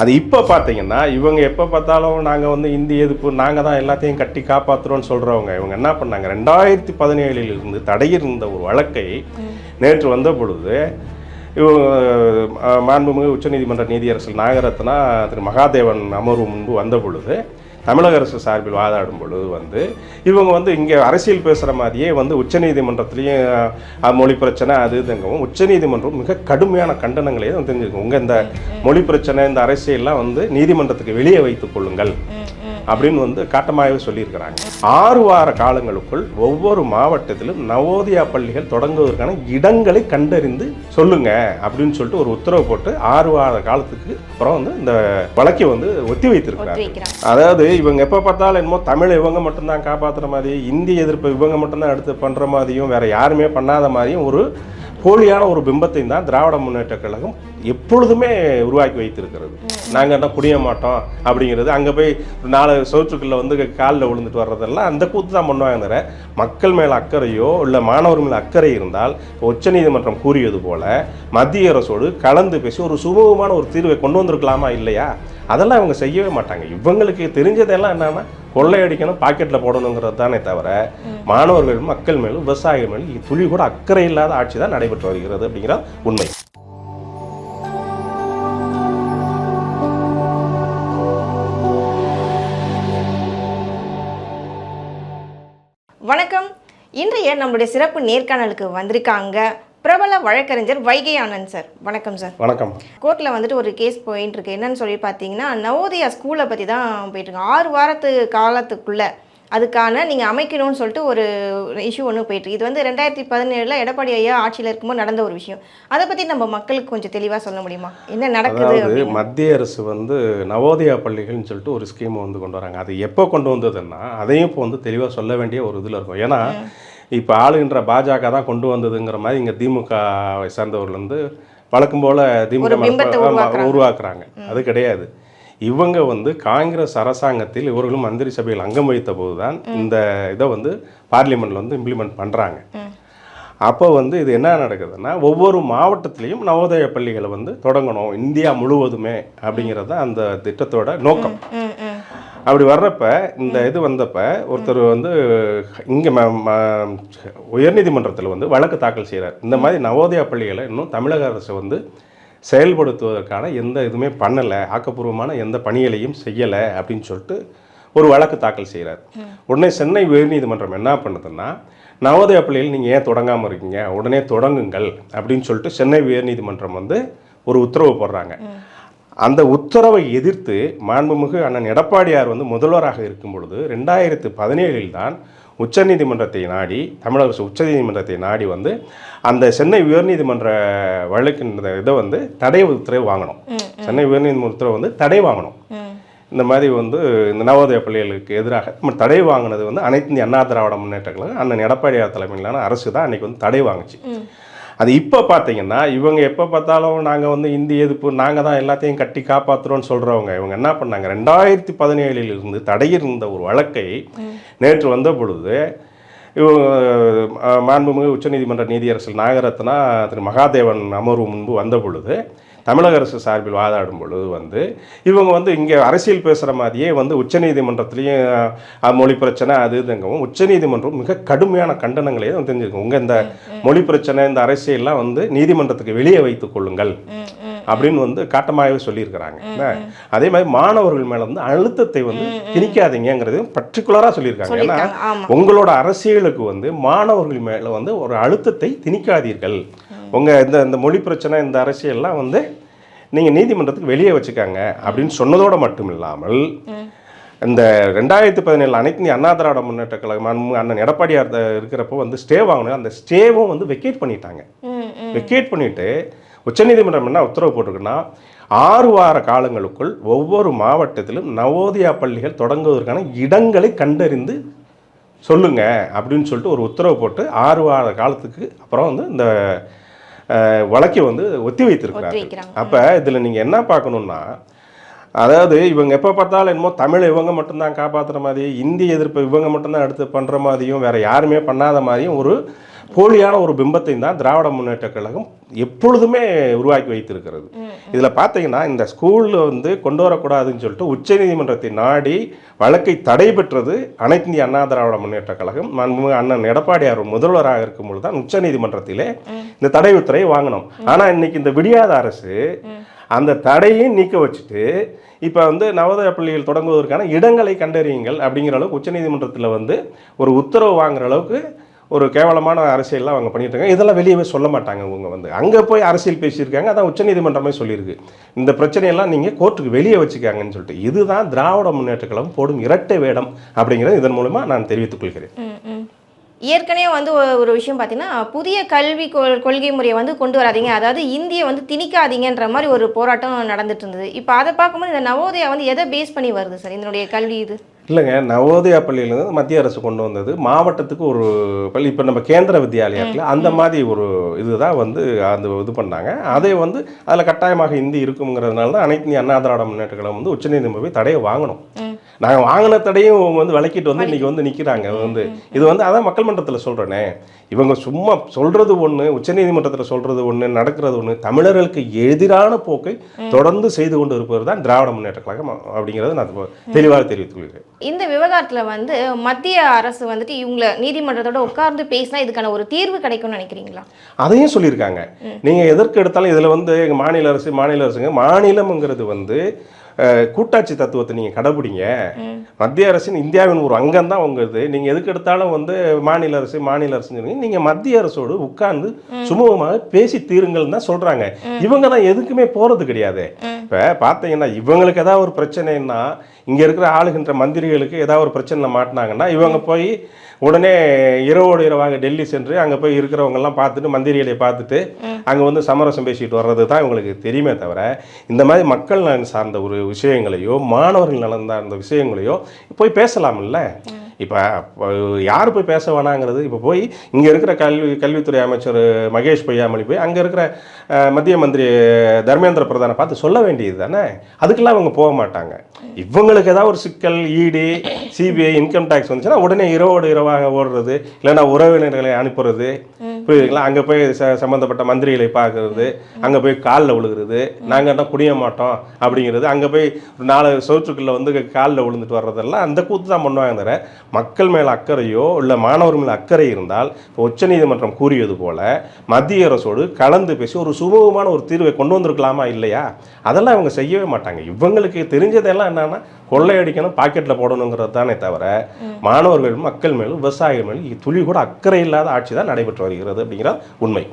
அது இப்போ பார்த்தீங்கன்னா இவங்க எப்போ பார்த்தாலும் நாங்கள் வந்து இந்தி எதிர்ப்பு நாங்கள் தான் எல்லாத்தையும் கட்டி காப்பாற்றுறோம்னு சொல்கிறவங்க இவங்க என்ன பண்ணாங்க? ரெண்டாயிரத்தி பதினேழில் இருந்து தடையிருந்த ஒரு வழக்கை நேற்று வந்த பொழுது இவங்க மாண்புமிகு உச்சநீதிமன்ற நீதியரசர் நாகரத்னா திரு மகாதேவன் அமர்வு முன்பு வந்த பொழுது தமிழக அரசு சார்பில் வாதாடும் பொழுது வந்து இவங்க வந்து இங்கே அரசியல் பேசுகிற மாதிரியே வந்து உச்சநீதிமன்றத்துலேயும் மொழி பிரச்சனை அது இதுங்கவும் உச்சநீதிமன்றம் மிக கடுமையான கண்டனங்களே வந்து தெரிஞ்சுக்கோங்க உங்கள் இந்த மொழி பிரச்சனை இந்த அரசியல்லாம் வந்து நீதிமன்றத்துக்கு வெளியே வைத்துக் கொள்ளுங்கள். அப்படின்னு வந்து காட்டமாகவே சொல்லியிருக்கிறாங்க. ஆறு வார காலங்களுக்குள் ஒவ்வொரு மாவட்டத்திலும் நவோதயா பள்ளிகள் தொடங்குவதற்கான இடங்களை கண்டறிந்து சொல்லுங்க அப்படின்னு சொல்லிட்டு ஒரு உத்தரவு போட்டு ஆறு வார காலத்துக்கு அப்புறம் வந்து இந்த வழக்கை வந்து ஒத்தி வைத்திருக்கிறாங்க. அதாவது இவங்க எப்போ பார்த்தாலும் என்னமோ தமிழ் இவங்க மட்டும்தான் காப்பாற்றுற மாதிரி இந்தி எதிர்ப்பு இவங்க மட்டும்தான் எடுத்து பண்ணுற மாதிரியும் வேற யாருமே பண்ணாத மாதிரியும் ஒரு போலியான ஒரு பிம்பத்தையும் தான் திராவிட முன்னேற்ற கழகம் எப்பொழுதுமே உருவாக்கி வைத்திருக்கிறது. நாங்கள் என்ன புரிய மாட்டோம் அப்படிங்கிறது. அங்கே போய் நாலு சோற்றுக்குள்ள வந்து காலில் விழுந்துட்டு வர்றதெல்லாம் அந்த கூத்து தான் பண்ணுவாங்க தவிர மக்கள் மேலே அக்கறையோ இல்லை மாணவர் மேலே அக்கறை இருந்தால் இப்போ உச்சநீதிமன்றம் கூறியது போல மத்திய அரசோடு கலந்து பேசி ஒரு சுமூகமான ஒரு தீர்வை கொண்டு வந்திருக்கலாமா இல்லையா? அதெல்லாம் இவங்க செய்யவே மாட்டாங்க. இவங்களுக்கு தெரிஞ்சதெல்லாம் என்னன்னா கொள்ளையடிக்கணும் பாக்கெட்டில் போடணுங்கிறது தானே தவிர மாணவர்கள் மக்கள் மேலும் விவசாயிகள் மேலும் துளி கூட அக்கறை இல்லாத ஆட்சி தான் நடைபெற்று வருகிறது அப்படிங்கிறது உண்மை. இன்றைய நம்மளுடைய சிறப்பு நேர்காணலுக்கு வந்திருக்காங்க? பிரபல வழக்கறிஞர் வைகை ஆனந்த் சார். வணக்கம் சார். வணக்கம். கோர்ட்டில் வந்துட்டு ஒரு கேஸ் போயிட்டு இருக்கு என்னன்னு சொல்லி பார்த்தீங்கன்னா நவோதயா ஸ்கூலை பற்றி தான் போயிட்டு இருக்கு ஆறு வாரத்து காலத்துக்குள்ள அதுக்கான நீங்கள் அமைக்கணும்னு சொல்லிட்டு ஒரு இஷ்யூ ஒன்று போயிட்டு. இது வந்து ரெண்டாயிரத்தி பதினேழில் எடப்பாடி ஐயா ஆட்சியில் இருக்கும்போது நடந்த ஒரு விஷயம். அதை பற்றி நம்ம மக்களுக்கு கொஞ்சம் தெளிவாக சொல்ல முடியுமா? என்ன நடக்குது மத்திய அரசு வந்து நவோதயா பள்ளிகள்னு சொல்லிட்டு ஒரு ஸ்கீம் வந்து கொண்டு வராங்க. அது எப்போ கொண்டு வந்ததுன்னா அதையும் இப்போ வந்து தெளிவாக சொல்ல வேண்டிய ஒரு இதில் இருக்கும். ஏன்னா இப்போ ஆளுகின்ற பாஜக தான் கொண்டு வந்ததுங்கிற மாதிரி இங்கே திமுகவை சேர்ந்தவர்கள் வந்து வழக்கம் போல் திமுக உருவாக்குறாங்க. அது கிடையாது. இவங்க வந்து காங்கிரஸ் அரசாங்கத்தில் இவர்களும் மந்திரி சபையில் அங்கம் வகித்த போது தான் இந்த இதை வந்து பார்லிமெண்ட்ல வந்து இம்ப்ளிமெண்ட் பண்ணுறாங்க அப்போ வந்து இது என்ன நடக்குதுன்னா ஒவ்வொரு மாவட்டத்திலையும் நவோதய பள்ளிகளை வந்து தொடங்கணும் இந்தியா முழுவதுமே அப்படிங்கிறது தான் அந்த திட்டத்தோட நோக்கம். அப்படி வர்றப்ப இந்த இது வந்தப்ப ஒருத்தர் வந்து இங்கே உயர்நீதிமன்றத்தில் வந்து வழக்கு தாக்கல் செய்கிறார் இந்த மாதிரி நவோதயா பள்ளிகளை இன்னும் தமிழக அரசு வந்து செயல்படுத்துவதற்கான எந்த இதுவுமே பண்ணலை ஆக்கப்பூர்வமான எந்த பணிகளையும் செய்யலை அப்படின்னு சொல்லிட்டு ஒரு வழக்கு தாக்கல் செய்கிறார் உடனே சென்னை உயர்நீதிமன்றம் என்ன பண்ணுதுன்னா நவோதயா பள்ளியில் நீங்கள் ஏன் தொடங்காமல் இருக்கீங்க? உடனே தொடங்குங்கள் அப்படின்னு சொல்லிட்டு சென்னை உயர்நீதிமன்றம் வந்து ஒரு உத்தரவு போடுறாங்க. அந்த உத்தரவை எதிர்த்து மாண்புமிகு அண்ணன் எடப்பாடியார் வந்து முதல்வராக இருக்கும் பொழுது ரெண்டாயிரத்து பதினேழில் தான் உச்சநீதிமன்றத்தை நாடி தமிழக அரசு உச்சநீதிமன்றத்தை நாடி வந்து அந்த சென்னை உயர்நீதிமன்ற வழக்கின் இந்த இதை வந்து தடை உத்தரவு வாங்கணும். சென்னை உயர்நீதிமன்ற உத்தரவு வந்து தடை வாங்கணும். இந்த மாதிரி வந்து இந்த நவோதய பள்ளிகளுக்கு எதிராக நம்ம தடை வாங்கினது வந்து அனைத்து இந்திய அண்ணா திராவிட முன்னேற்ற கழகம் அண்ணன் எடப்பாடியார் தலைமையிலான அரசு தான் அன்னைக்கு வந்து தடை வாங்குச்சு. அது இப்போ பார்த்தீங்கன்னா இவங்க எப்போ பார்த்தாலும் நாங்கள் வந்து இந்தி எதிர்ப்பு நாங்கள் தான் எல்லாத்தையும் கட்டி காப்பாற்றுறோம்னு சொல்கிறவங்க இவங்க என்ன பண்ணாங்க? ரெண்டாயிரத்தி பதினேழில் இருந்து தடையிருந்த ஒரு வழக்கை நேற்று வந்த பொழுது இவங்க மாண்புமிகு உச்சநீதிமன்ற நீதியரசர் நாகரத்னா திரு மகாதேவன் அமர்வு முன்பு வந்த பொழுது தமிழக அரசு சார்பில் வாதாடும் பொழுது வந்து இவங்க வந்து இங்கே அரசியல் பேசுகிற மாதிரியே வந்து உச்சநீதிமன்றத்துலேயும் மொழி பிரச்சனை அது இதுங்கவும் உச்சநீதிமன்றம் மிக கடுமையான கண்டனங்களே வந்து தெரிஞ்சுக்கோங்க உங்கள் இந்த மொழி பிரச்சனை இந்த அரசியல்லாம் வந்து நீதிமன்றத்துக்கு வெளியே வைத்துக் கொள்ளுங்கள் அப்படின்னு வந்து காட்டமாகவே சொல்லியிருக்கிறாங்க? அதே மாதிரி மாணவர்கள் மேலே வந்து அழுத்தத்தை வந்து திணிக்காதீங்கிறது பர்டிகுலராக சொல்லியிருக்காங்க. ஏன்னா உங்களோட அரசியலுக்கு வந்து மாணவர்கள் மேலே வந்து ஒரு அழுத்தத்தை திணிக்காதீர்கள். உங்கள் இந்த இந்த மொழி பிரச்சனை இந்த அரசியல்லாம் வந்து நீங்கள் நீதிமன்றத்துக்கு வெளியே வச்சுக்காங்க அப்படின்னு சொன்னதோடு மட்டும் இல்லாமல் இந்த ரெண்டாயிரத்தி பதினேழு அனைத்து அண்ணா திராவிட முன்னேற்ற கழகம் அண்ணன் எடப்பாடியார் இருக்கிறப்போ வந்து ஸ்டே வாங்கினது அந்த ஸ்டேவும் வந்து வெக்கேட் பண்ணிட்டாங்க. வெக்கேட் பண்ணிட்டு உச்சநீதிமன்றம் என்ன உத்தரவு போட்டிருக்குன்னா ஆறு வார காலங்களுக்குள் ஒவ்வொரு மாவட்டத்திலும் நவோதயா பள்ளிகள் தொடங்குவதற்கான இடங்களை கண்டறிந்து சொல்லுங்க அப்படின்னு சொல்லிட்டு ஒரு உத்தரவு போட்டு ஆறு வார காலத்துக்கு அப்புறம் வந்து இந்த வழக்கை வந்து ஒத்தி வைத்திருக்கிறாங்க அப்போ இதில் நீங்கள் என்ன பார்க்கணுன்னா அதாவது இவங்க எப்போ பார்த்தாலும் என்னமோ தமிழ் இவங்க மட்டும்தான் காப்பாற்றுற மாதிரி இந்தி எதிர்ப்பு இவங்க மட்டும்தான் எடுத்து பண்ணுற மாதிரியும் வேற யாருமே பண்ணாத மாதிரியும் ஒரு போலியான ஒரு பிம்பத்தை தான் திராவிட முன்னேற்ற கழகம் எப்பொழுதுமே உருவாக்கி வைத்திருக்கிறது. இதில் பார்த்தீங்கன்னா இந்த ஸ்கூலில் வந்து கொண்டு வரக்கூடாதுன்னு சொல்லிட்டு உச்சநீதிமன்றத்தை நாடி வழக்கை தடை பெற்றது அனைத்து இந்திய அண்ணா திராவிட முன்னேற்ற கழகம். மாண்புமிகு அண்ணன் எடப்பாடியார் முதல்வராக இருக்கும்பொழுது தான் உச்சநீதிமன்றத்திலே இந்த தடை உத்தரவை வாங்கினோம். ஆனால் இன்னைக்கு இந்த விடியாத அரசு அந்த தடையும் நீக்க வச்சுட்டு இப்போ வந்து நவோதய பள்ளிகள் தொடங்குவதற்கான இடங்களை கண்டறியுங்கள் அப்படிங்கிற அளவுக்கு உச்சநீதிமன்றத்தில் வந்து ஒரு உத்தரவு வாங்குற அளவுக்கு ஒரு கேவலமான அரசியல்லாம் அவங்க பண்ணிட்டு இருக்காங்க. இதெல்லாம் வெளியவே சொல்ல மாட்டாங்க இவங்க வந்து. அங்கே போய் அரசியல் பேசியிருக்காங்க அதான் உச்சநீதிமன்றமே சொல்லியிருக்கு. இந்த பிரச்சனையெல்லாம் நீங்கள் கோர்ட்டுக்கு வெளியே வச்சுக்காங்கன்னு சொல்லிட்டு இதுதான் திராவிட முன்னேற்ற கழகம் போடும் இரட்டை வேடம் அப்படிங்கிறது இதன் மூலமாக நான் தெரிவித்துக் கொள்கிறேன். ஏற்கனவே வந்து ஒரு- விஷயம் பார்த்தீங்கன்னா புதிய கல்வி கொள்- கொள்கை முறையை வந்து கொண்டு வராதீங்க. அதாவது இந்தியை வந்து திணிக்காதீங்கன்ற மாதிரி ஒரு போராட்டம் நடந்துட்டு இருந்தது. இப்போ அதை பார்க்கும்போது இந்த நவோதயா வந்து எதை பேஸ் பண்ணி வருது சார் இதனுடைய கல்வி இது? இல்லைங்க நவோதயா பள்ளியிலேருந்து மத்திய அரசு கொண்டு வந்தது. மாவட்டத்துக்கு ஒரு பள்ளி இப்போ நம்ம கேந்திர வித்யாலயத்தில் அந்த மாதிரி ஒரு இதுதான் வந்து அந்த இது பண்ணாங்க. அதை வந்து அதில் கட்டாயமாக இந்தி இருக்குங்கிறதுனால தான் அனைத்து இந்திய அண்ணா திராவிட முன்னேற்ற கழகம் வந்து உச்சநீதிமன்றம் போய் தடையை வாங்கணும். நாங்கள் வாங்கின தடையும் வந்து விளக்கிட்டு வந்து இன்னைக்கு வந்து நிற்கிறாங்க வந்து. இது வந்து அதான் மக்கள் மன்றத்தில் சொல்கிறேனே இவங்க சும்மா சொல்கிறது ஒன்று உச்சநீதிமன்றத்தில் சொல்கிறது ஒன்று நடக்கிறது ஒன்று தமிழர்களுக்கு எதிரான போக்கை தொடர்ந்து செய்து கொண்டு இருப்பது தான் திராவிட முன்னேற்ற கழகம் அப்படிங்கிறத நான் தெளிவாக தெரிவித்துக் கொள்கிறேன். இந்த விவகாரத்தில் வந்து மத்திய அரசு வந்துட்டு இவங்களை நீதிமன்றத்தோட உட்கார்ந்து பேசினா இதுக்கான ஒரு தீர்வு கிடைக்கும்னு நினைக்கிறீங்களா? அதையும் சொல்லியிருக்காங்க. நீங்கள் எதற்கு எடுத்தாலும் இதில் வந்து எங்கள் மாநில அரசு மாநில அரசுங்க மாநிலம்ங்கிறது வந்து கூட்டாட்சி தத்துவத்தை நீங்கள் கடைபிடிங்க. மத்திய அரசின் இந்தியாவின் ஒரு அங்கம் தான் உங்க இது நீங்கள் எதுக்கு எடுத்தாலும் வந்து மாநில அரசு மாநில அரசுன்னு சொன்னீங்க நீங்கள் மத்திய அரசோடு உட்கார்ந்து சுமூகமாக பேசி தீருங்கள்னு தான் சொல்கிறாங்க இவங்க தான் எதுக்குமே போகிறது கிடையாது. இப்போ பார்த்தீங்கன்னா இவங்களுக்கு ஏதாவது ஒரு பிரச்சனைன்னா இங்கே இருக்கிற ஆளுகின்ற மந்திரிகளுக்கு ஏதாவது ஒரு பிரச்சனை மாட்டினாங்கன்னா இவங்க போய் உடனே இரவோடு இரவாக டெல்லி சென்று அங்கே போய் இருக்கிறவங்கெல்லாம் பார்த்துட்டு மந்திரிகளை பார்த்துட்டு அங்கே வந்து சமரசம் பேசிட்டு வர்றது தான் இவங்களுக்கு தெரியுமே தவிர இந்த மாதிரி மக்கள் நலன் சார்ந்த ஒரு விஷயங்களையோ மாணவர்கள் நலன் சார்ந்த விஷயங்களையோ போய் பேசலாம்ல இப்போ யார் போய் பேச வேணாங்கிறது இப்போ போய் இங்கே இருக்கிற கல்வி கல்வித்துறை அமைச்சர் மகேஷ் பொய்யாமொழி போய் அங்கே இருக்கிற மத்திய மந்திரி தர்மேந்திர பிரதானை பார்த்து சொல்ல வேண்டியது தானே? அதுக்கெல்லாம் அவங்க போக மாட்டாங்க. இவங்களுக்கு ஏதாவது ஒரு சிக்கல் இடி சிபிஐ இன்கம் டேக்ஸ் வந்துச்சுன்னா உடனே இரவோடு இரவாக ஓடுறது இல்லைன்னா உறவினர்களை அனுப்புறது புரியுதுங்களா? அங்கே போய் ச சம்மந்தப்பட்ட மந்திரிகளை பார்க்கறது அங்கே போய் காலில் விழுகிறது நாங்கள் என்ன குடிய மாட்டோம் அப்படிங்கிறது அங்கே போய் ஒரு நாலு சோற்றுக்குள்ளே வந்து காலில் விழுந்துட்டு வர்றதெல்லாம் அந்த கூத்து தான் பண்ணுவாங்க தவிர மக்கள் மேலே அக்கறையோ இல்லை மாணவர் மேலே அக்கறை இருந்தால் இப்போ உச்சநீதிமன்றம் கூறியது போல மத்திய அரசோடு கலந்து பேசி ஒரு சுமூகமான ஒரு தீர்வை கொண்டு வந்திருக்கலாமா இல்லையா? அதெல்லாம் இவங்க செய்யவே மாட்டாங்க. இவங்களுக்கு தெரிஞ்சதெல்லாம் என்னன்னா கொள்ளையடிக்கணும் பாக்கெட்டில் போடணுங்கிறது தானே தவிர மாணவர்கள் மக்கள் மேலும் விவசாயிகள் மேலும் துளி கூட அக்கறை இல்லாத ஆட்சி தான் நடைபெற்று வருகிறது அப்படிங்கிறது உண்மை.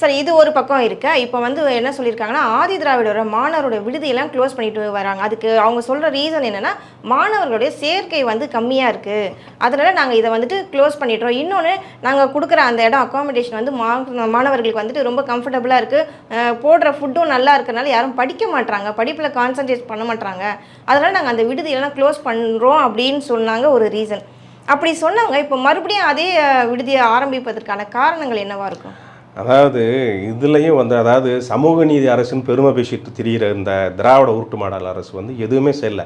சரி இது ஒரு பக்கம் இருக்கு. இப்போ வந்து என்ன சொல்லியிருக்காங்கன்னா ஆதி திராவிடரோட மாணவரோட விடுதியெல்லாம் க்ளோஸ் பண்ணிட்டு வராங்க. அதுக்கு அவங்க சொல்கிற ரீசன் என்னென்னா மாணவர்களுடைய சேர்க்கை வந்து கம்மியாக இருக்குது அதனால் நாங்கள் இதை வந்துட்டு க்ளோஸ் பண்ணிடுறோம். இன்னொன்று நாங்கள் கொடுக்குற அந்த இடம் அக்காமடேஷன் வந்து மா மாணவர்களுக்கு வந்துட்டு ரொம்ப கம்ஃபர்டபுளாக இருக்குது போடுற ஃபுட்டும் நல்லா இருக்கிறனால யாரும் படிக்க மாட்டாங்க படிப்பில் கான்சன்ட்ரேட் பண்ண மாட்டாங்க அதனால் நாங்கள் அந்த விடுதியெல்லாம் க்ளோஸ் பண்ணுறோம் அப்படின்னு சொன்னாங்க ஒரு ரீசன் அப்படி சொன்னாங்க இப்போ மறுபடியும் அதே விடுதியை ஆரம்பிப்பதற்கான காரணங்கள் என்னவாக இருக்கும்? அதாவது இதுலேயும் வந்து அதாவது சமூக நீதி அரசுன்னு பெருமை பேசிட்டு திரியிற இந்த திராவிட உருட்டு மாடல் அரசு வந்து எதுவுமே செய்யல.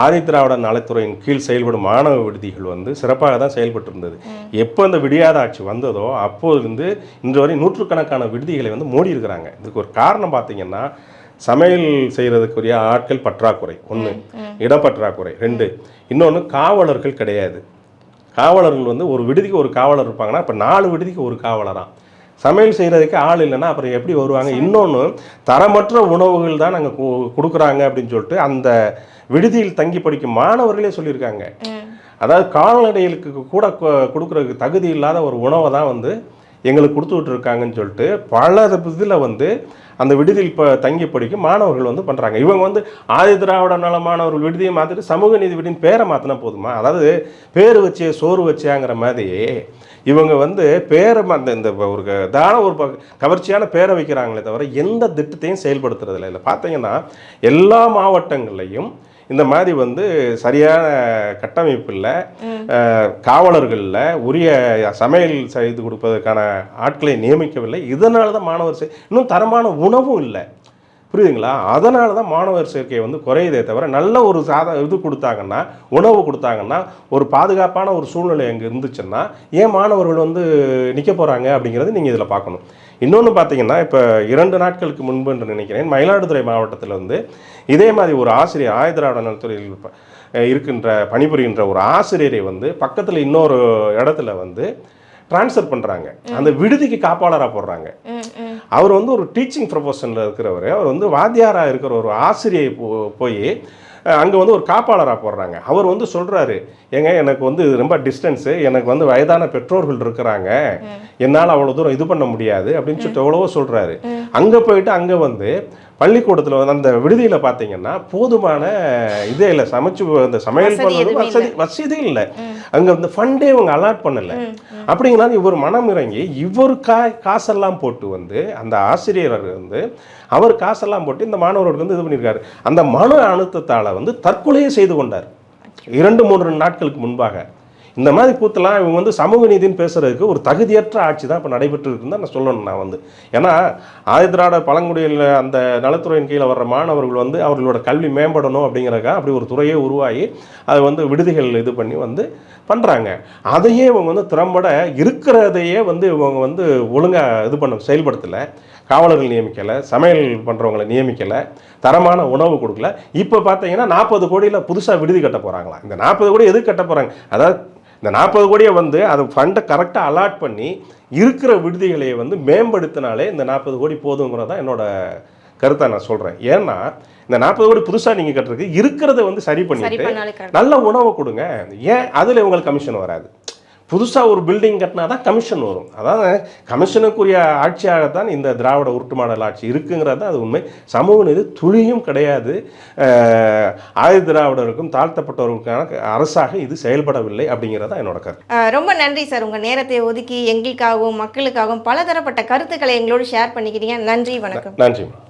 ஆதி திராவிட நலத்துறையின் கீழ் செயல்படும் மாணவ விடுதிகள் வந்து சிறப்பாக தான் செயல்பட்டு இருந்தது எப்போ இந்த விடியாத ஆட்சி வந்ததோ அப்போதிருந்து இன்று வரை நூற்றுக்கணக்கான விடுதிகளை வந்து மூடி இருக்கிறாங்க. இதுக்கு ஒரு காரணம் பார்த்தீங்கன்னா சமையல் செய்கிறதுக்குரிய ஆட்கள் பற்றாக்குறை. ஒன்று இடப்பற்றாக்குறை. ரெண்டு இன்னொன்று காவலர்கள் கிடையாது. காவலர்கள் வந்து ஒரு விடுதிக்கு ஒரு காவலர் இருப்பாங்கன்னா இப்போ நாலு விடுதிக்கு ஒரு காவலராம் சமையல் செய்கிறதுக்கு ஆள் இல்லைன்னா அப்புறம் எப்படி வருவாங்க? இன்னொன்று தரமற்ற உணவுகள் தான் நாங்கள் கொடுக்குறாங்க அப்படின்னு சொல்லிட்டு அந்த விடுதியில் தங்கி படிக்கும் மாணவர்களே சொல்லியிருக்காங்க. அதாவது கால்நடைகளுக்கு கூட கொடுக்கறதுக்கு தகுதி இல்லாத ஒரு உணவை தான் வந்து எங்களுக்கு கொடுத்துட்டு இருக்காங்கன்னு சொல்லிட்டு பல இதில் வந்து அந்த விடுதியில் இப்போ தங்கி படிக்கும் மாணவர்கள் வந்து பண்ணுறாங்க இவங்க வந்து ஆதி திராவிட நல மாணவர்கள் விடுதியை மாற்றிட்டு சமூக நீதி விடுதின்னு பேரை மாற்றினா போதுமா? அதாவது பேர் வச்சே சோறு வச்சேங்கிற மாதிரி இவங்க வந்து பேரை அந்த இந்த ஒரு தான ஒரு கவர்ச்சியான பேரை வைக்கிறாங்களே தவிர எந்த திட்டத்தையும் செயல்படுத்துறதில்ல. இல்லை பார்த்தீங்கன்னா எல்லா மாவட்டங்கள்லையும் இந்த மாதிரி வந்து சரியான கட்டமைப்பு இல்லை. காவலர்களில் உரிய சமையல் செய்து கொடுப்பதற்கான ஆட்களை நியமிக்கவில்லை. இதனால தான் மாணவர் இன்னும் தரமான உணவும் இல்லை. புரியுதுங்களா? அதனால தான் மாணவர் சேர்க்கை வந்து குறையுதே தவிர நல்ல ஒரு சாத இது கொடுத்தாங்கன்னா உணவு கொடுத்தாங்கன்னா ஒரு பாதுகாப்பான ஒரு சூழ்நிலை அங்கே இருந்துச்சுன்னா ஏன் மாணவர்கள் வந்து நிற்க போகிறாங்க அப்படிங்கிறது நீங்கள் இதில் பார்க்கணும். இன்னொன்று பார்த்தீங்கன்னா இப்போ இரண்டு நாட்களுக்கு முன்பு என்று நினைக்கிறேன் மயிலாடுதுறை மாவட்டத்தில் வந்து இதே மாதிரி ஒரு ஆசிரியர் ஆயுதராட நலத்துறையில் இருக்கின்ற பணிபுரிகின்ற ஒரு ஆசிரியரை வந்து பக்கத்தில் இன்னொரு இடத்துல வந்து ட்ரான்ஸ்ஃபர் பண்ணுறாங்க அந்த விடுதிக்கு காப்பாளராக போடுறாங்க. அவர் வந்து ஒரு டீச்சிங் ப்ரொஃபஷனில் இருக்கிறவர். அவர் வந்து வாத்தியாராக இருக்கிற ஒரு ஆசிரியை போய் அங்கே வந்து ஒரு காப்பாளராக போடுறாங்க. அவர் வந்து சொல்கிறாரு ஏங்க எனக்கு வந்து ரொம்ப டிஸ்டன்ஸு எனக்கு வந்து வயதான பெற்றோர்கள் இருக்கிறாங்க. என்னால் அவ்வளோ தூரம் இது பண்ண முடியாது. அப்படின்னு சொல்லிட்டு எவ்வளவோ சொல்கிறாரு அங்கே போயிட்டு அங்கே வந்து பள்ளிக்கூடத்தில் வந்து அந்த விடுதியில் பார்த்தீங்கன்னா போதுமான இதே இல்லை சமைச்சு அந்த சமையல் பண்ணுறது வசதி வசதி இல்லை. அங்கே அந்த ஃபண்டே இவங்க அலாட் பண்ணலை. அப்படிங்களா இவர் மனம் இறங்கி இவர் கா காசெல்லாம் போட்டு வந்து அந்த ஆசிரியர் வந்து அவர் காசெல்லாம் போட்டு இந்த மாணவர்களுக்கு வந்து இது பண்ணியிருக்காரு அந்த மன அழுத்தத்தால் வந்து தற்கொலையே செய்து கொண்டார். இரண்டு மூன்று நாட்களுக்கு முன்பாக. இந்த மாதிரி கூத்தெல்லாம் இவங்க வந்து சமூக நீதின்னு பேசுறதுக்கு ஒரு தகுதியற்ற ஆட்சி தான் இப்போ நடைபெற்று இருக்குன்னு தான் நான் சொல்லணும் நான் வந்து. ஏன்னா ஆதிதிராட பழங்குடியில் அந்த நலத்துறையின் கீழே வர்ற மாணவர்கள் வந்து அவர்களோட கல்வி மேம்படணும் அப்படிங்கிறக்காக அப்படி ஒரு துறையே உருவாகி அதை வந்து விடுதிகள் இது பண்ணி வந்து பண்ணுறாங்க அதையே இவங்க வந்து திறம்பட இருக்கிறதையே வந்து இவங்க வந்து ஒழுங்காக இது பண்ண செயல்படுத்தலை. காவலர்கள் நியமிக்கலை சமையல் பண்ணுறவங்களை நியமிக்கலை தரமான உணவு கொடுக்கல. இப்போ பார்த்தீங்கன்னா நாற்பது கோடியில் புதுசாக விடுதி கட்ட போகிறாங்களாம் இந்த நாற்பது கோடி எதுக்கு கட்ட போகிறாங்க அதாவது இந்த நாற்பது கோடியை வந்து அது ஃபண்டை கரெக்டாக அலாட் பண்ணி இருக்கிற விடுதிகளை வந்து மேம்படுத்தினாலே இந்த நாற்பது கோடி போதுங்கிறது என்னோட கருத்தை நான் சொல்கிறேன் ஏன்னா இந்த நாற்பது கோடி புதுசாக நீங்கள் கட்டுறதுக்கு இருக்கிறத வந்து சரி பண்ணிட்டு. நல்ல உணவு கொடுங்க. ஏன்? அதில் உங்களுக்கு கமிஷன் வராது. புதுசாக ஒரு பில்டிங் கட்டினா தான் கமிஷன் வரும். அதாவது கமிஷனுக்குரிய ஆட்சியாகத்தான் இந்த திராவிட உருட்டு மாடல் ஆட்சி இருக்குங்கிறது தான் அது உண்மை. சமூக நீதி துளியும் கிடையாது. ஆதி திராவிடருக்கும் தாழ்த்தப்பட்டவர்களுக்கான அரசாக இது செயல்படவில்லை அப்படிங்கிறது தான் என்னோட கருத்து. ரொம்ப நன்றி சார். உங்கள் நேரத்தை ஒதுக்கி எங்களுக்காகவும் மக்களுக்காகவும் பலதரப்பட்ட கருத்துக்களை எங்களோடு ஷேர் பண்ணிக்கிறீங்க. நன்றி வணக்கம். நன்றிம்மா